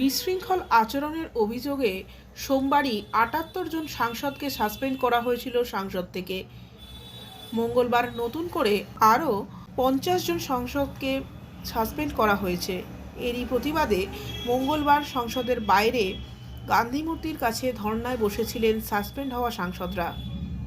বিশৃঙ্খল আচরণের অভিযোগে সোমবারই আটাত্তর জন সাংসদকে সাসপেন্ড করা হয়েছিল সাংসদ থেকে। মঙ্গলবার নতুন করে আরও পঞ্চাশ জন সংসদকে সাসপেন্ড করা হয়েছে। এরই প্রতিবাদে মঙ্গলবার সংসদের বাইরে গান্ধী মূর্তির কাছে ধর্নায় বসেছিলেন সাসপেন্ড হওয়া সাংসদরা।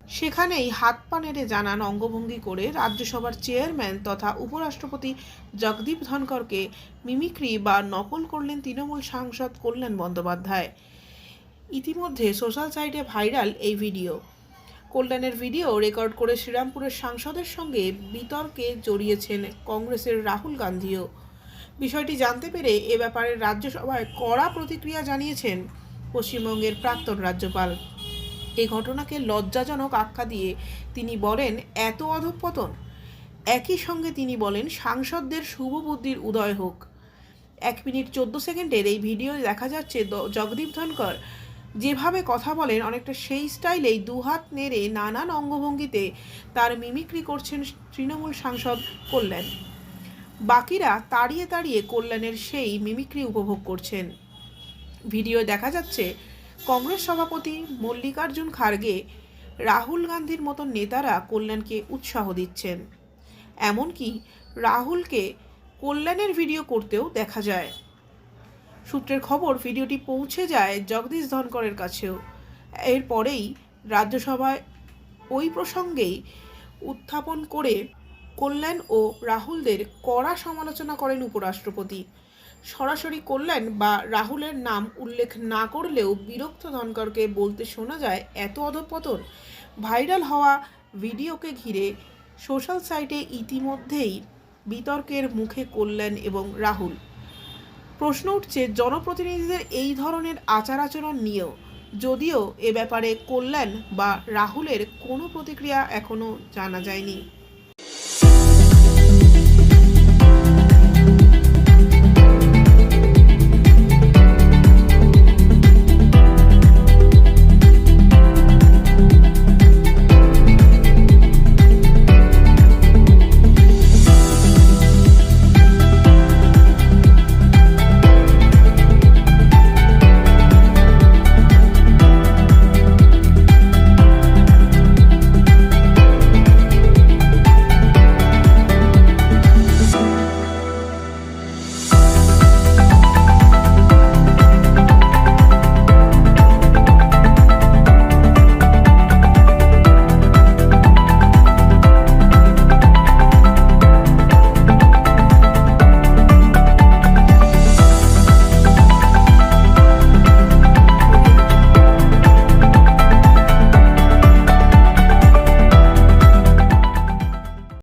সেখানেই হাত পা নেড়ে জানান অঙ্গভঙ্গি করে রাজ্যসভার চেয়ারম্যান তথা উপরাষ্ট্রপতি জগদীপ ধনকরকে মিমিক্রি বা নকল করলেন তৃণমূল সাংসদ কল্যাণ বন্দ্যোপাধ্যায়। ইতিমধ্যে সোশ্যাল সাইটে ভাইরাল এই ভিডিও। কল্যাণের ভিডিও রেকর্ড করে শ্রীরামপুরের সাংসদের সঙ্গে বিতর্কে জড়িয়েছেন কংগ্রেসের রাহুল গান্ধীও। বিষয়টি জানতে পেরে এ ব্যাপারে রাজ্যসভায় কড়া প্রতিক্রিয়া জানিয়েছেন পশ্চিমবঙ্গের প্রাক্তন রাজ্যপাল। এই ঘটনাকে লজ্জাজনক আখ্যা দিয়ে তিনি বলেন, এত অধঃপতন একই সঙ্গে তিনি বলেন, সাংসদদের শুভ বুদ্ধির উদয় হোক। এক মিনিট চোদ্দ সেকেন্ডের এই ভিডিও দেখা যাচ্ছে জগদীপ ধনকর যেভাবে কথা বলেন, অনেকটা সেই স্টাইলেই দুহাত নেড়ে নানান অঙ্গভঙ্গিতে তার মিমিক্রি করছেন তৃণমূল সাংসদ কল্যাণ। বাকিরা তাড়িয়ে তাড়িয়ে কল্যাণের সেই মিমিক্রি উপভোগ করছেন। ভিডিও দেখা যাচ্ছে কংগ্রেস সভাপতি মল্লিকার্জুন খার্গে রাহুল গান্ধীর মতো নেতারা কল্যাণকে উৎসাহ দিচ্ছেন। এমনকি রাহুলকে কল্যাণের ভিডিও করতেও দেখা যায়। সূত্রের খবর, ভিডিওটি পৌঁছে যায় জগদীশ ধনকরের কাছেও। এরপরেই রাজ্যসভায় ওই প্রসঙ্গেই উত্থাপন করে কল্যাণ ও রাহুলদের কড়া সমালোচনা করেন উপরাষ্ট্রপতি। সরাসরি কল্যাণ বা রাহুলের নাম উল্লেখ না করলেও বিরক্ত ধনকরকে বলতে শোনা যায়, এত অধপতন। ভাইরাল হওয়া ভিডিওকে ঘিরে সোশ্যাল সাইটে ইতিমধ্যেই বিতর্কের মুখে কল্যাণ এবং রাহুল। প্রশ্ন উঠছে, জনপ্রতিনিধিদের এই ধরনের আচার আচরণ নিয়েও। যদিও এ ব্যাপারে কল্যাণ বা রাহুলের কোনো প্রতিক্রিয়া এখনও জানা যায়নি।